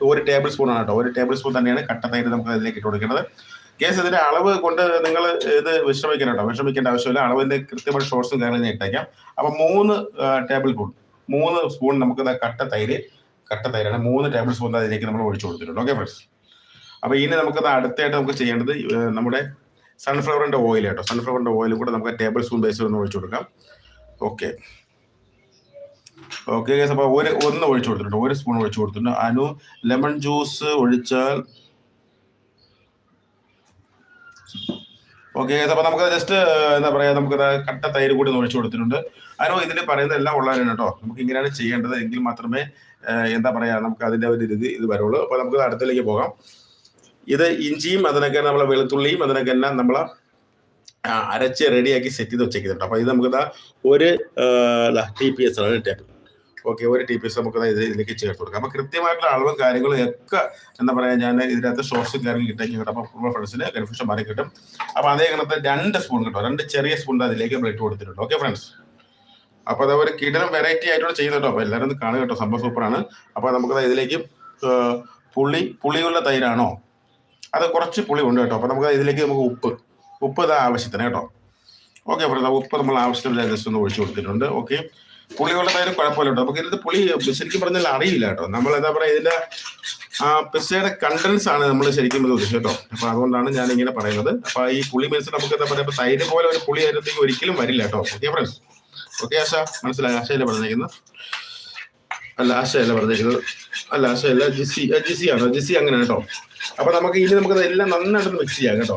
ഒരു ടേബിൾ സ്പൂൺ ആണ് കേട്ടോ. ഒരു ടേബിൾ സ്പൂൺ തന്നെയാണ് കട്ട തൈര് നമുക്ക് അതിലേക്ക് ഇട്ട് കൊടുക്കേണ്ടത്. കേസ് ഇതിന്റെ അളവ് കൊണ്ട് നിങ്ങൾ ഇത് വിശ്രമിക്കണം കേട്ടോ വിശ്രമിക്കേണ്ട ആവശ്യമില്ല. അളവിന്റെ കൃത്യമായ ഷോർട്സും കാര്യങ്ങളും ഇട്ടേക്കാം. അപ്പൊ മൂന്ന് ടേബിൾ സ്പൂൺ മൂന്ന് സ്പൂൺ നമുക്ക് കട്ട തൈര് കട്ട തൈരാണ്. മൂന്ന് ടേബിൾ സ്പൂൺ അതിലേക്ക് നമ്മൾ ഒഴിച്ചു കൊടുത്തിട്ടുണ്ട്. ഓക്കെ ഫ്രണ്ട്സ് അപ്പൊ ഇനി നമുക്ക് അടുത്തായിട്ട് നമുക്ക് ചെയ്യേണ്ടത് നമ്മുടെ സൺഫ്ലവറിന്റെ ഓയിൽ കേട്ടോ. സൺഫ്ലവറിന്റെ ഓയിൽ കൂടെ നമുക്ക് ടേബിൾ സ്പൂൺ ബേസിൽ ഒന്ന് ഒഴിച്ചു കൊടുക്കാം. ഓക്കെ ഓക്കെ അപ്പോൾ ഒരു ഒന്ന് ഒഴിച്ചു കൊടുത്തിട്ടുണ്ട്. ഒരു സ്പൂൺ ഒഴിച്ചു കൊടുത്തിട്ടുണ്ട്. അനു ലെമൺ ജ്യൂസ് ഒഴിച്ചാൽ ഓക്കെ അപ്പൊ നമുക്ക് ജസ്റ്റ് എന്താ പറയാ നമുക്ക് കട്ട തൈര് കൂടി ഒഴിച്ചു കൊടുത്തിട്ടുണ്ട്. അതിനോ ഇതിൽ പറയുന്നത് എല്ലാം ഉള്ളതാണ് കേട്ടോ. നമുക്ക് ഇങ്ങനെയാണ് ചെയ്യേണ്ടത് എങ്കിൽ മാത്രമേ എന്താ പറയാ നമുക്ക് അതിന്റെ ഒരു ഇത് ഇത് വരുള്ളൂ. അപ്പൊ നമുക്ക് അടുത്തേക്ക് പോകാം. ഇത് ഇഞ്ചിയും അതിനൊക്കെ നമ്മളെ വെളുത്തുള്ളിയും അതിനൊക്കെ എല്ലാം നമ്മളെ അരച്ച് റെഡിയാക്കി സെറ്റ് ചെയ്ത് വെച്ചേക്കുന്നുണ്ട്. അപ്പൊ ഇത് നമുക്ക് ഒരു ടി പി എസ് ആണ് ടേബിൾ ഓക്കെ ഒരു ടി പി എസ് നമുക്ക് ഇത് ഇതിലേക്ക് ചേർത്ത് കൊടുക്കാം. അപ്പൊ കൃത്യമായിട്ടുള്ള അളവും കാര്യങ്ങളും ഒക്കെ എന്താ പറയാ ഞാൻ ഇതിനകത്ത് ഷോർട്സും കാര്യങ്ങളും കിട്ടാൻ കിട്ടും. അപ്പൊ ഫ്രണ്ട്സിന് കൺഫ്യൂഷൻ മാറി കിട്ടും. അപ്പൊ അതേ കണത്ത് രണ്ട് സ്പൂൺ കിട്ടും. രണ്ട് ചെറിയ സ്പൂൺ അതിലേക്ക് നമ്മൾ ഇട്ട് കൊടുത്തിട്ടുണ്ട്. ഓക്കെ ഫ്രണ്ട്സ് അപ്പൊ അത് ഒരു വെറൈറ്റി ആയിട്ടോടെ ചെയ്യുന്നുണ്ടോ അപ്പൊ എല്ലാവരും കാണുക കേട്ടോ. സംഭവം സൂപ്പറാണ് അപ്പൊ നമുക്ക് ഇതിലേക്ക് പുളി പുളിയുള്ള തൈരാണോ? അത് കുറച്ച് പുളി ഉണ്ട് കേട്ടോ. അപ്പൊ നമുക്ക് ഇതിലേക്ക് നമുക്ക് ഉപ്പ്. ഉപ്പ് ഇതാ ആവശ്യത്തിന് കേട്ടോ. ഓക്കെ ഫ്രണ്ട്സ് ഉപ്പ് നമ്മൾ ആവശ്യത്തിന് ജസ്റ്റ് ഒന്ന് ഒഴിച്ചു കൊടുത്തിട്ടുണ്ട്. ഓക്കെ. പുളിയുള്ള തൈര് കുഴപ്പമില്ല കേട്ടോ. നമുക്ക് ഇതിന്റെ പുളി ശരിക്കും പറഞ്ഞാൽ അറിയില്ല കേട്ടോ. നമ്മൾ എന്താ പറയാ ഇതിന്റെ ആ പിസ്സയുടെ കണ്ടൻസ് ആണ് നമ്മൾ ശരിക്കും ഇത് ഉദ്ദേശിച്ചത് കേട്ടോ. അപ്പൊ അതുകൊണ്ടാണ് ഞാൻ ഇങ്ങനെ പറയുന്നത്. അപ്പൊ ഈ പുളി മീൻസ് നമുക്ക് എന്താ പറയാ ഇപ്പൊ തൈര് പോലെ ഒരു പുളി അതിനകത്തേക്ക് ഒരിക്കലും വരില്ല കേട്ടോ. Okay friends okay Asha? മനസ്സിലായി? ആശയല്ലേ പറഞ്ഞിരിക്കുന്നത്? അല്ല ആശയല്ല പറഞ്ഞിരിക്കുന്നത്? അല്ല ആശയല്ല ജിസി ജിസി ആണോ? ജിസി അങ്ങനെ കേട്ടോ. അപ്പൊ നമുക്ക് ഇനി നമുക്ക് എല്ലാം നന്നായിട്ട് മിക്സ് ചെയ്യാം കേട്ടോ.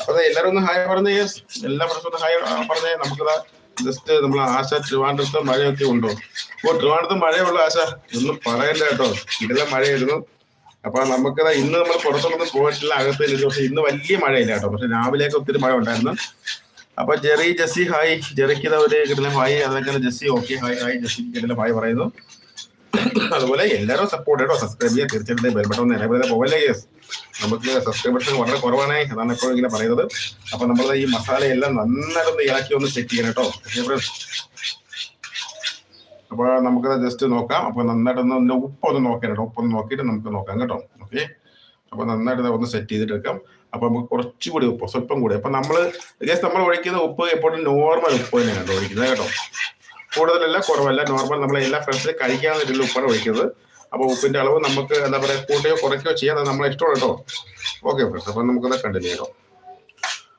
അപ്പൊ എല്ലാവരും ഒന്ന് ഹായ് പറഞ്ഞേ എല്ലാ ഫ്രണ്ട്സും ഒന്ന് ഹായ് പറഞ്ഞേ നമുക്കിതാ ജസ്റ്റ് നമ്മൾ ആശ ട്രിവാൻഡ്രത്തെ മഴയൊക്കെ ഉണ്ടോ? ഓ ട്രിവാൻഡ്രത്ത് മഴയുള്ള ആശ. ഒന്നും പറയല്ല കേട്ടോ. ഇതെല്ലാം മഴയായിരുന്നു. അപ്പൊ നമുക്ക് ഇന്ന് നമ്മൾ പുറത്തൊന്നും പോയിട്ടില്ല അകത്ത്. പക്ഷെ ഇന്ന് വലിയ മഴയില്ല കേട്ടോ. പക്ഷെ രാവിലെയൊക്കെ ഒത്തിരി മഴ ഉണ്ടായിരുന്നു. അപ്പൊ ജെറി ജെസ്സി ഹായ്. ജെറിക്ക് ഒരു കിട്ടുന്ന ഹായ്. അതൊക്കെ Jessie okay hi hi. Jessie കിട്ടുന്ന ഹായ് പറയുന്നു. അതുപോലെ എല്ലാവരും സപ്പോർട്ട് കേട്ടോ. സബ്സ്ക്രൈബ് ചെയ്യുക തീർച്ചയായിട്ടും ബെൽ ബട്ടൺ ഒന്ന് എനേബിൾ ചെയ്താൽ പോകല്ലേ നമുക്ക് സബ്സ്ക്രിപ്ഷൻ വളരെ കുറവാണേ. അതാണ് എപ്പോഴും ഇങ്ങനെ പറയുന്നത്. അപ്പൊ നമ്മൾ ഈ മസാലയെല്ലാം നന്നായിട്ടൊന്ന് ഇളക്കി ഒന്ന് ചെക്ക് ചെയ്യണം കേട്ടോ. അപ്പോൾ നമുക്കത് ജസ്റ്റ് നോക്കാം. അപ്പൊ നന്നായിട്ടൊന്ന് ഒന്ന് ഉപ്പൊന്ന് നോക്കാം കേട്ടോ. ഉപ്പൊന്ന് നോക്കിയിട്ട് നമുക്ക് നോക്കാം കേട്ടോ. ഓക്കെ അപ്പൊ നന്നായിട്ട് ഒന്ന് സെറ്റ് ചെയ്തിട്ട് എടുക്കാം. അപ്പൊ നമുക്ക് കുറച്ചുകൂടി ഉപ്പ് സ്വല്പം കൂടി. അപ്പൊ നമ്മൾ ജസ്റ്റ് നമ്മൾ ഒഴിക്കുന്ന ഉപ്പ് എപ്പോഴും നോർമൽ ഉപ്പ് തന്നെയാണ് കേട്ടോ ഒഴിക്കുന്നത് കേട്ടോ. കൂടുതലല്ല കുറവല്ല. നോർമൽ നമ്മൾ എല്ലാ ഫ്രണ്ട്സിലും കഴിക്കാൻ ഉപ്പാണ് ഒഴിക്കുന്നത്. അപ്പൊ ഉപ്പിന്റെ അളവ് നമുക്ക് എന്താ പറയാ കൂട്ടുകയോ കുറയ്ക്കുകയോ ചെയ്യാതെ നമ്മളെ ഇഷ്ടമാണ് കേട്ടോ. ഓക്കെ ഫ്രണ്ട്സ് അപ്പൊ നമുക്കത് കണ്ടിന്യൂ ചെയ്യാം.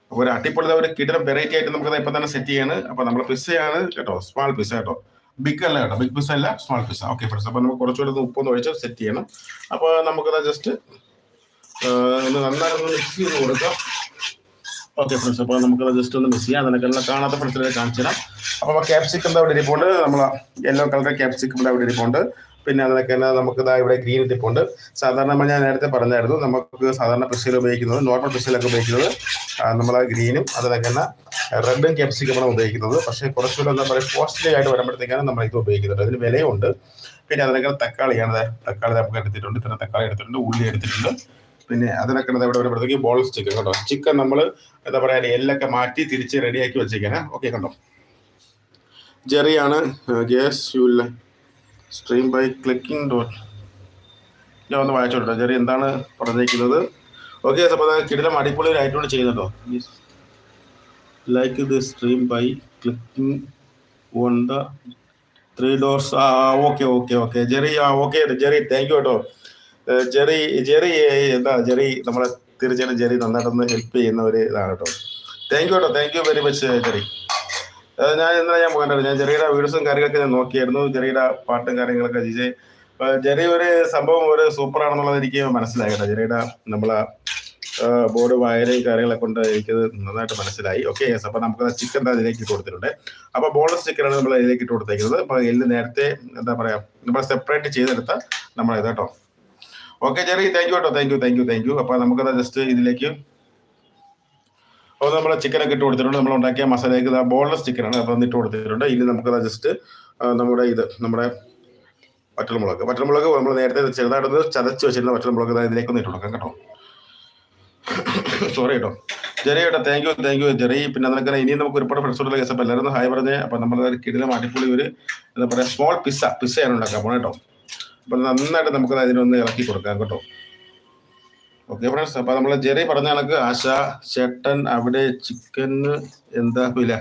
അപ്പോൾ ഒരു അടിപൊളി ഒരു കിടം വെറൈറ്റി ആയിട്ട് നമുക്ക് ഇപ്പൊ തന്നെ സെറ്റ് ചെയ്യാണ്. അപ്പോൾ നമ്മൾ പിസ്സയാണ് കേട്ടോ സ്മാൾ പിസ്സ കേട്ടോ. ബിഗ് അല്ല കേട്ടോ ബിഗ് പിസ്സ അല്ല സ്മാൾ പിസ്സ ഓക്കെ ഫ്രണ്ട്സ് അപ്പോൾ നമുക്ക് കുറച്ചുകൂടെ ഉപ്പൊന്ന് ഒഴിച്ച് സെറ്റ് ചെയ്യണം. അപ്പൊ നമുക്കത് ജസ്റ്റ് ഒന്ന് നന്നായിട്ട് മിക്സ് ചെയ്ത് കൊടുക്കാം. ഓക്കെ ഫ്രണ്ട്സ് അപ്പോൾ നമുക്കത് ജസ്റ്റ് ഒന്ന് മിക്സ് ചെയ്യാം. അതിനൊക്കെ കാണാത്ത ഫ്രണ്ട്സിനെ കാണിച്ചു തരാം അപ്പോൾ ക്യാപ്സിക്കം അവിടെ ഇരിപ്പുണ്ട്. നമ്മൾ യെല്ലോ കളർ ക്യാപ്സിക്കം അവിടെ ഇരിപ്പുണ്ട്. പിന്നെ അതിനൊക്കെ നമുക്ക് ഇതാ ഇവിടെ ഗ്രീൻ ടിപ്പുണ്ട്. സാധാരണ നമ്മൾ ഞാൻ നേരത്തെ പറഞ്ഞായിരുന്നു നമുക്ക് സാധാരണ പിസ്സിൽ ഉപയോഗിക്കുന്നത് നോർമൽ പിസ്സിലൊക്കെ ഉപയോഗിക്കുന്നത് നമ്മൾ ഗ്രീനും അതിനൊക്കെ റെഡും ക്യാപ്സിക്കമാണ് ഉപയോഗിക്കുന്നത്. പക്ഷേ കുറച്ചുകൂടെ എന്താ പറയുക കോസ്റ്റ്ലി ആയിട്ട് വരുമ്പോഴത്തേക്കാണ് നമ്മൾ ഇത് ഉപയോഗിക്കുന്നത്. അതിന് വിലയുണ്ട്. പിന്നെ അതിനൊക്കെ തക്കാളിയാണ് തക്കാളി നമുക്ക് എടുത്തിട്ടുണ്ട്. ഇത്ര തക്കാളി എടുത്തിട്ടുണ്ട് ഉള്ളി എടുത്തിട്ടുണ്ട്. പിന്നെ അതിനൊക്കെ ഇവിടെ വരുമ്പോഴത്തേക്ക് ബോൾസ് ചിക്കൻ കണ്ടോ? ചിക്കൻ നമ്മൾ എന്താ പറയുക എല്ലൊക്കെ മാറ്റി തിരിച്ച് റെഡിയാക്കി വെച്ചേക്കാനാ ഓക്കെ കണ്ടോ? ജെറിയാണ് gas you stream by clicking dot ഞാൻ ഒന്ന് വായിച്ചു കൊടുക്കാം. ചെറിയ എന്താണ് പറഞ്ഞിരിക്കുന്നത്? ഓക്കെ അപ്പോൾ കിടിലം അടിപൊളി ഒരു ആയിട്ടോട് ചെയ്യുന്നുണ്ടോ? Like the stream by clicking on the three doors ആ ഓക്കെ ഓക്കെ ഓക്കെ ജെറി ആ ഓക്കെ ജെറി താങ്ക് യു കേട്ടോ. ജെറി ജെറി എന്താ ജെറി നമ്മളെ തീർച്ചയായിട്ടും ജെറി നന്നായിട്ടൊന്ന് ഹെൽപ്പ് ചെയ്യുന്ന ഒരു ഇതാണ് കേട്ടോ. താങ്ക് യു കേട്ടോ. Thank you very much Jerry. ഞാൻ ഇന്നലെ ഞാൻ പോകണ്ടല്ലോ ഞാൻ ചെറിയ വീഡിയോസും കാര്യങ്ങളൊക്കെ ഞാൻ നോക്കിയായിരുന്നു. ജെറിയുടെ പാട്ടും കാര്യങ്ങളൊക്കെ ജിജെ. ജെറി ഒരു സംഭവം ഒരു സൂപ്പർ ആണെന്നുള്ളത് എനിക്ക് മനസ്സിലായി കേട്ടോ. ജെറിയുടെ നമ്മളെ ബോർഡ് വയറും കാര്യങ്ങളൊക്കെ കൊണ്ട് എനിക്കത് നന്നായിട്ട് മനസ്സിലായി. ഓക്കെ അപ്പൊ നമുക്ക് ചിക്കൻ അതിലേക്ക് ഇട്ട് കൊടുത്തിട്ടുണ്ട്. അപ്പൊ ബോണസ് ചിക്കനാണ് നമ്മൾ ഇതിലേക്ക് ഇട്ട് കൊടുത്തേക്കുന്നത്. അപ്പൊ എല്ല് നേരത്തെ എന്താ പറയാ നമ്മൾ സെപ്പറേറ്റ് ചെയ്തെടുത്ത കേട്ടോ. ഓക്കെ ജെറി താങ്ക് യു കേട്ടോ. Thank you thank you thank you അപ്പൊ നമുക്കത് ജസ്റ്റ് ഇതിലേക്ക് അപ്പോൾ നമ്മൾ ചിക്കനൊക്കെ ഇട്ട് കൊടുത്തിട്ടുണ്ട്. നമ്മൾ ഉണ്ടാക്കിയ മസാലയ്ക്ക് ബോൺലെസ് ചിക്കനാണ് അപ്പോൾ ഇട്ട് കൊടുത്തിട്ടുണ്ട്. ഇനി നമുക്കത് ജസ്റ്റ് നമ്മുടെ ഇത് നമ്മുടെ വറ്റൽമുളക്. വറ്റൽമുളക് നമ്മൾ നേരത്തെ ചെറുതായിട്ട് ചതച്ച് വെച്ചിരുന്ന വറ്റൽമുളക് ഇതിലേക്ക് ഒന്ന് ഇട്ട് കൊടുക്കാം കേട്ടോ. സോറി കേട്ടോ. ജെറി കേട്ടോ thank you thank you Jerry. പിന്നെ അതിനൊക്കെ ഇനിയും നമുക്ക് ഒരുപാട് ഫ്രണ്ട്സോടുള്ള കേസ് അപ്പോൾ എല്ലാവരും ഹായ് പറഞ്ഞേ. അപ്പോൾ നമ്മൾ കിടിലം അടിപൊളി ഒരു എന്താ പറയുക സ്മോൾ പിസ്സ പിസ്സയാണ് ഉണ്ടാക്കാൻ പോകണം കേട്ടോ. അപ്പോൾ നന്നായിട്ട് നമുക്ക് അതിനൊന്ന് ഇറക്കി കൊടുക്കാം കേട്ടോ. ഓക്കെ ഫ്രണ്ട്സ് അപ്പൊ നമ്മൾ ജെറി പറഞ്ഞ കണക്ക് ആശ ചേട്ടൻ അവിടെ ചിക്കൻ എന്താ വില?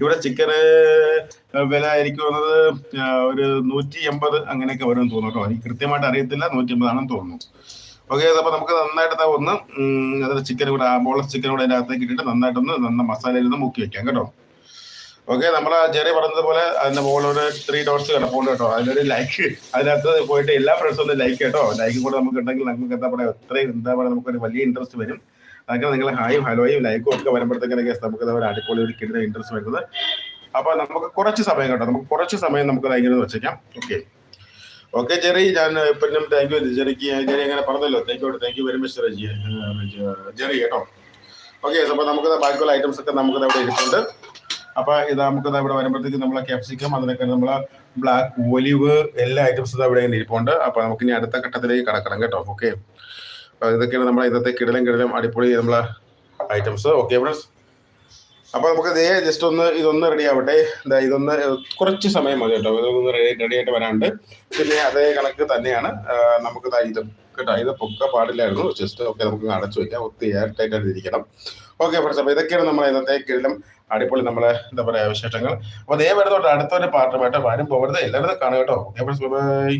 ഇവിടെ ചിക്കന് വില എനിക്ക് ഒരു നൂറ്റി എൺപത് അങ്ങനെയൊക്കെ വരും തോന്നുന്നു എനിക്ക് കൃത്യമായിട്ട് അറിയത്തില്ല നൂറ്റി എൺപതാണെന്ന് തോന്നുന്നു. ഓക്കെ അപ്പൊ നമുക്ക് നന്നായിട്ട് ഒന്ന് അതായത് ചിക്കൻ കൂടെ ബോളസ് ചിക്കൻ കൂടെ അതിന്റെ അകത്തേക്ക് ഇട്ടിട്ട് നന്നായിട്ടൊന്ന് നന്ന മസാലയിൽ നിന്ന് മുക്കി വെക്കാം കേട്ടോ. ഓക്കെ നമ്മൾ ജെറി പറഞ്ഞതുപോലെ അതിന്റെ മുകളിൽ ഒരു ത്രീ ഡോട്ട്സ് കിടപ്പുണ്ട് കേട്ടോ. അതിനൊരു ലൈക്ക് അതിനകത്ത് പോയിട്ട് എല്ലാ ഫ്രണ്ട്സും ഒന്ന് ലൈക്ക് കേട്ടോ. ലൈക്കും കൂടെ നമുക്ക് ഉണ്ടെങ്കിൽ നമുക്ക് എന്താ പറയുക എത്രയും എന്താ പറയുക നമുക്കൊരു വലിയ ഇൻട്രസ്റ്റ് വരും. അതൊക്കെ നിങ്ങൾ ഹായും ഹലോയും ലൈക്കും ഒക്കെ വരുമ്പോഴത്തേക്കിനൊക്കെ നമുക്ക് ഒരു അടിപൊളി ഒരു കിട്ടുന്ന ഇൻട്രസ്റ്റ് വരുന്നത്. അപ്പൊ നമുക്ക് കുറച്ച് സമയം കേട്ടോ. നമുക്ക് കുറച്ച് സമയം നമുക്ക് ഇങ്ങനെ വെച്ചേക്കാം. ഓക്കെ ഓക്കെ ജെറി ഞാൻ പിന്നെ താങ്ക് യു ജെറിക്ക് ജെറി അങ്ങനെ പറഞ്ഞല്ലോ. Thank you thank you very much Jerry കേട്ടോ. ഓക്കെ അപ്പൊ നമുക്ക് ബാക്കിയുള്ള ഐറ്റംസ് ഒക്കെ നമുക്ക് അവിടെ ഇരിപ്പുണ്ട്. അപ്പൊ ഇത് നമുക്ക് ഇവിടെ വരുമ്പോഴത്തേക്ക് നമ്മളെ ക്യാപ്സിക്കം അതിനൊക്കെ നമ്മളെ ബ്ലാക്ക് ഒലിവ് എല്ലാ ഐറ്റംസും ഇവിടെ ഇരിപ്പുണ്ട്. അപ്പൊ നമുക്ക് ഇനി അടുത്ത ഘട്ടത്തിലേക്ക് കടക്കണം കേട്ടോ. ഓക്കെ ഇതൊക്കെയാണ് നമ്മളെ ഇന്നത്തെ കിടലും കിടലും അടിപൊളി നമ്മളെ ഐറ്റംസ് ഓക്കെ ഫ്രണ്ട്സ് അപ്പൊ നമുക്ക് ഇതേ ജസ്റ്റ് ഒന്ന് ഇതൊന്ന് റെഡി ആവട്ടെ. എന്താ ഇതൊന്ന് കുറച്ച് സമയം മതി കേട്ടോ. ഇതൊന്ന് റെഡി ആയിട്ട് വരാണ്ട്. പിന്നെ അതേ കണക്ക് തന്നെയാണ്. നമുക്ക് ഇത് കേട്ടോ. ഇത് പൊക്ക പാടില്ലായിരുന്നു. ജസ്റ്റ് ഓക്കെ നമുക്ക് അടച്ചു വയ്ക്കാം ഒത്തിരി എയർ ടൈറ്റ് ആയിട്ട് ഇരിക്കണം ഓക്കെ ഫ്രണ്ട്സ് അപ്പൊ ഇതൊക്കെയാണ് നമ്മൾ ഇന്നത്തെ കിഴിലും അടിപൊളി നമ്മളെ എന്താ പറയാ വിശേഷങ്ങൾ. അപ്പോൾ ദയവായിട്ട് അടുത്തൊരു പാർട്ടുമായിട്ട് വരും പോകരുത്. എല്ലാവരും കാണുക കേട്ടോ. Okay friends bye